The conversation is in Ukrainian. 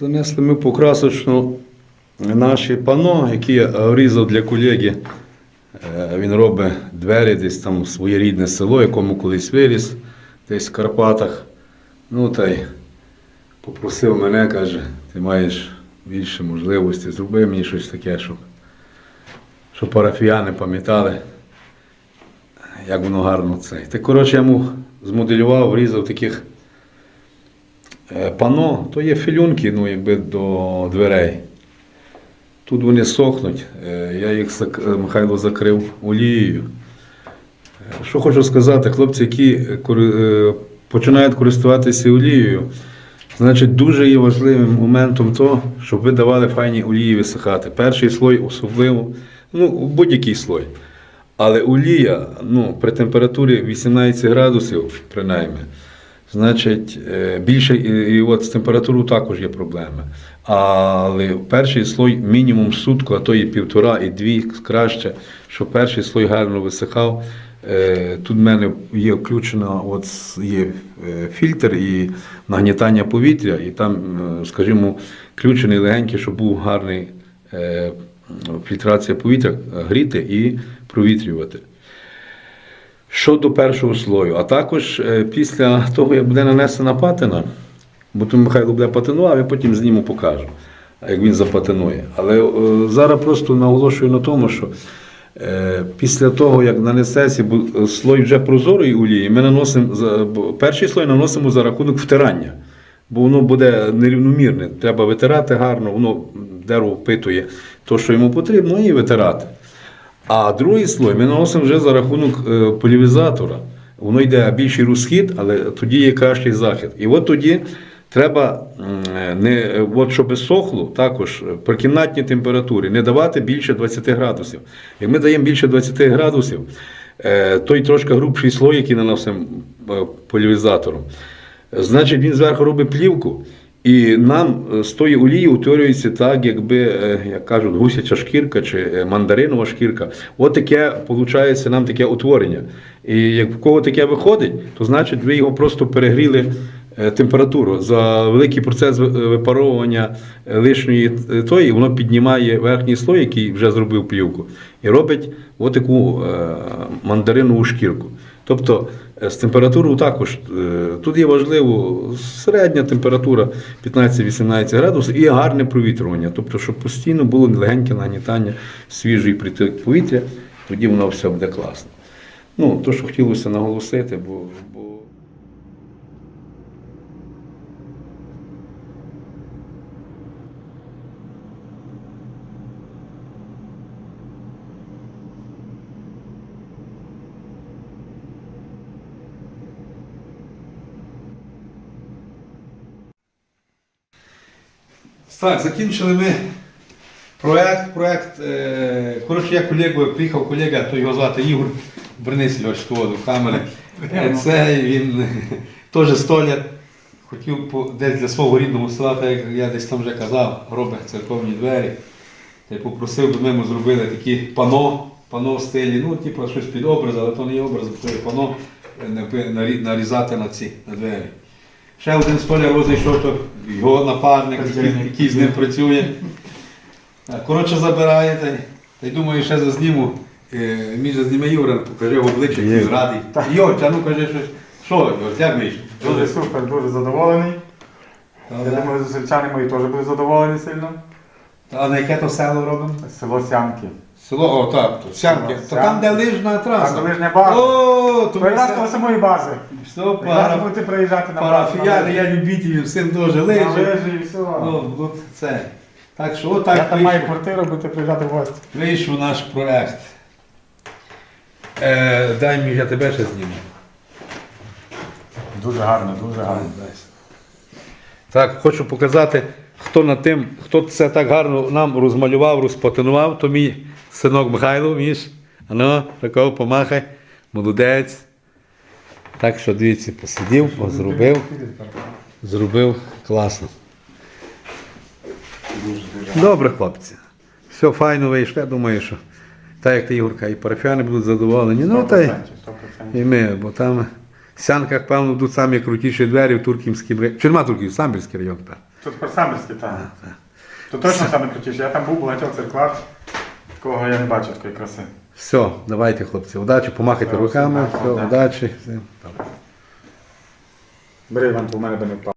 Занесли ми покрасочну наші пано, які я різав для колеги. Е, Він робить двері десь там своє рідне село, якому колись виріс, десь в Карпатах. Ну та й попросив мене, каже, ти маєш більше можливості, зроби мені щось таке, щоб, щоб парафіяни пам'ятали, як воно гарно це. Ти, коротше, я йому змоделював, різав таких Пано то є філюнки, ну, якби до дверей. Тут вони сохнуть. Е, Я їх е, Михайло закрив олією. Е, Що хочу сказати, хлопці, які е, е, починають користуватися олією, значить дуже є важливим моментом то, щоб ви давали файні олії висихати. Перший слой особливо, ну, будь-який слой. Але олія ну, при температурі 18 градусів, принаймні, значить, е, більше, і, от з температурою також є проблеми. Але перший слой мінімум сутку, а то і півтора, і дві краще, щоб перший слой гарно висихав. Е, Тут в мене є включено от є е, фільтр і нагнітання повітря, і там, скажімо, включений легенький, щоб був гарний фільтрація повітря, гріти і провітрювати. Щодо першого слою, а також е, після того, як буде нанесена патина, бо то Михайло буде патинував, я потім зніму покажу, як він запатинує. Але е, зараз просто наголошую на тому, що е, після того, як нанесеться слой вже прозорої олії, ми наносимо перший слой наносимо за рахунок втирання, бо воно буде нерівномірне. Треба витирати гарно, воно дерево впитує те, що йому потрібно, і витирати. А другий слой ми наносимо вже за рахунок е, полівізатора. Воно йде більший розхід, але тоді є кращий захід. І от тоді треба, не, е, от щоб сохло, також е, при кімнатній температурі не давати більше 20 градусів. Як ми даємо більше 20 градусів, е, той трошки грубший слой, який наносимо е, полівізатором, значить він зверху робить плівку. І нам е, з тої олії утворюється так, якби, е, як кажуть, гусяча шкірка чи е, мандаринова шкірка. От таке виходить нам таке утворення. І як в кого таке виходить, то значить ви його просто перегріли температуру. За великий процес випаровування лишньої тої, воно піднімає верхній слой, який вже зробив плівку, і робить от таку е, мандаринову шкірку. Тобто е, з температурою також е, тут є важливо середня температура 15-18 градусів і гарне провітрювання. Тобто, щоб постійно було легеньке нагнітання свіжої приток повітря, тоді воно все буде класно. Ну, то, що хотілося наголосити, бо, бо Так, закінчили ми проект. проект е, коротше, я колегу, приїхав колега, то його звати Ігор того до камери. Е, Це він теж столяр. Хотів десь для свого рідного села, так як я десь там вже казав, робить церковні двері. Та й попросив, би ми йому зробили такі пано, пано в стилі, ну, типу, щось під образ, але то не є образ, то є пано е, нарізати на ці на двері. Ще один столяр розійшов, то його напарник, який, який з ним працює. Коротше, забирає та, й- та й думаю, ще зазніму. Е, Мій же зніме Юра, покаже в обличчя, який він радий. Йо, а ну кажи щось. Що, Йо, як вийшло? Дуже супер, дуже задоволений. Я Добре. думаю, зустрічани мої теж будуть задоволені сильно. А на яке то село робимо? Село Сянки. Село, о, так, то Сянки. Село То там, де лижна траса. Там де лижня база. О, то ми Передати все- до самої бази. все, Зараз пара, будете приїжджати на базу. парафіяни, я любитель, всім дуже На лижі. лижі і все. Ну, от це. Так що Я отак там маю вийшов, квартиру, будете приїжджати в гості. вийшов наш проект. Е, дай мені, я тебе ще зніму. Дуже гарно, дуже гарно. Так, хочу показати, хто над тим, хто це так гарно нам розмалював, розпатинував, то мій синок Михайло, між. Ано, такого помахай. Молодець. Так що дивіться, посидів, зробив, зробив класно. Добре, хлопці. Все файно вийшло, я думаю, що так як ти Ігорка, і парафіяни будуть задоволені. Ну, та й і ми, бо там в Сянках, певно, будуть самі крутіші двері в Турківській районі. Чи нема Турків, Самбірський район тепер. Тут тепер самбірський, так. Тут точно саме крутіше. Я там був в багатьох церквах. Такого я не бачу такої краси. Все, давайте, хлопці, удачі, помахайте руками, все, удачі. всім. Бери вам, бо в мене би не впав.